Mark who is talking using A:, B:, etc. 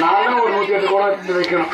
A: நானும் ஒரு நூத்தி எட்டு கூட எடுத்து வைக்கணும்.